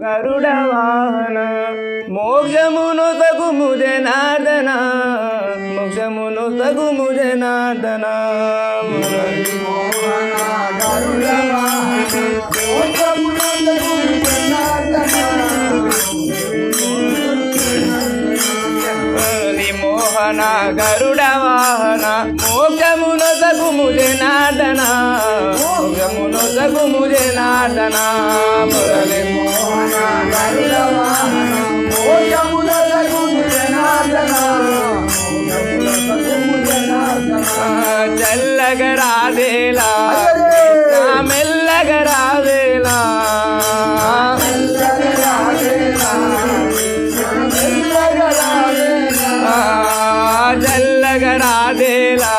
గరుడ వాహన మోక్షమును తగుము జనార్దన మోక్షమును తగు జనార్దన మురళి మోహన గరుడ వాహన మోక్షమున తగు మోహన గరుడ వాహన మోక్షమును తగుము జనార్దన మోక్షమును మురళి చల్లగరాదేలా మెల్లగరావేలా చల్లగరాదేలా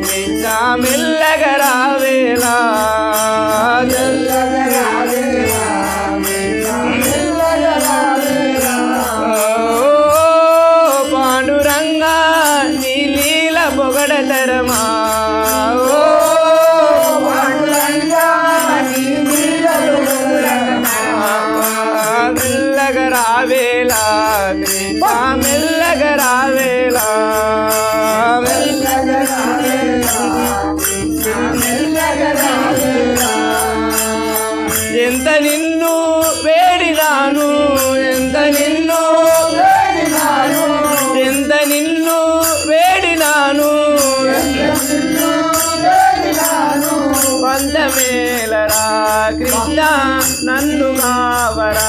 కృష్ణ ராவேலா கிருபா மெல்லக ராவேலா மெல்லக పందమేలరా కృష్ణ నన్ను కావరా.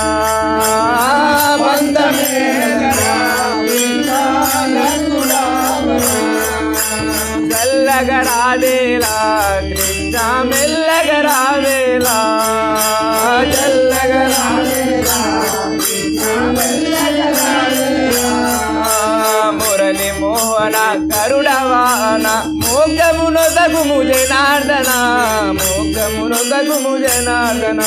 పందమేలరా మోగమును తగుము జనార్దన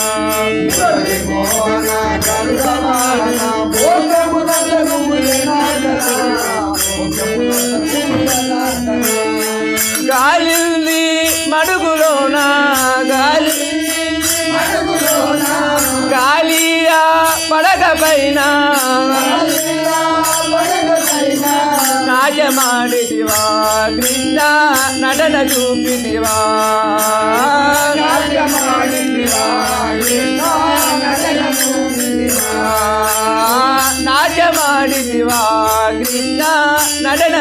మోగమును తగుము జనార్దన గాలింది గాలి గాలియా పడక పైన నాట్యమాడిదివా కృష్ణ నటన చూపిదివా నాట్యమాడిదివా కృష్ణ నటన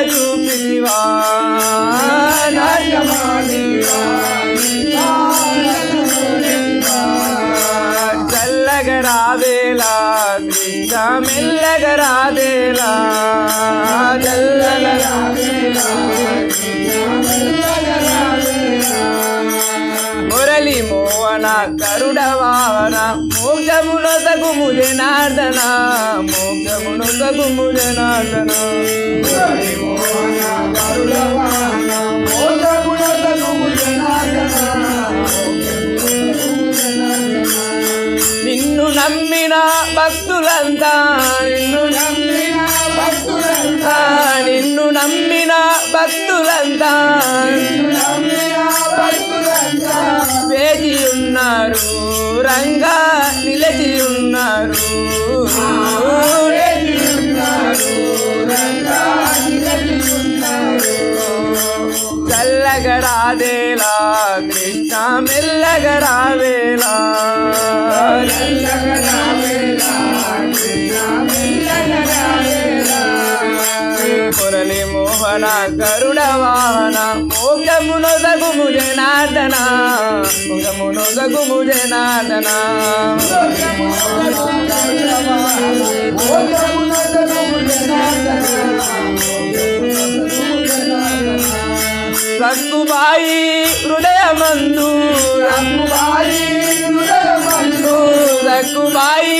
చూపిదివా చల్లగరావేలా కృష్ణ మెల్లగరాదేలా చల్లగరావేలా మురళి మోహన ముజనార్దన మోక్షమును ముజనార్దన మురళి మోక్షమును కరుడవాన జనార్దన ముజనార్దన నమ్మిన భక్తులంతా నిన్ను నమ్మిన భక్తులంతా నిన్ను నమ్మిన భక్తులంతా వేచి ఉన్నారు రంగా నిలచి ఉన్నారు. మురళి మోహన గరుడ వాహన మోగమును ముజనాదన జనార్దన మోగమును తగుము జనార్దన. హృదయమందు రక్కుబాయి హృదయ రక్కుబాయి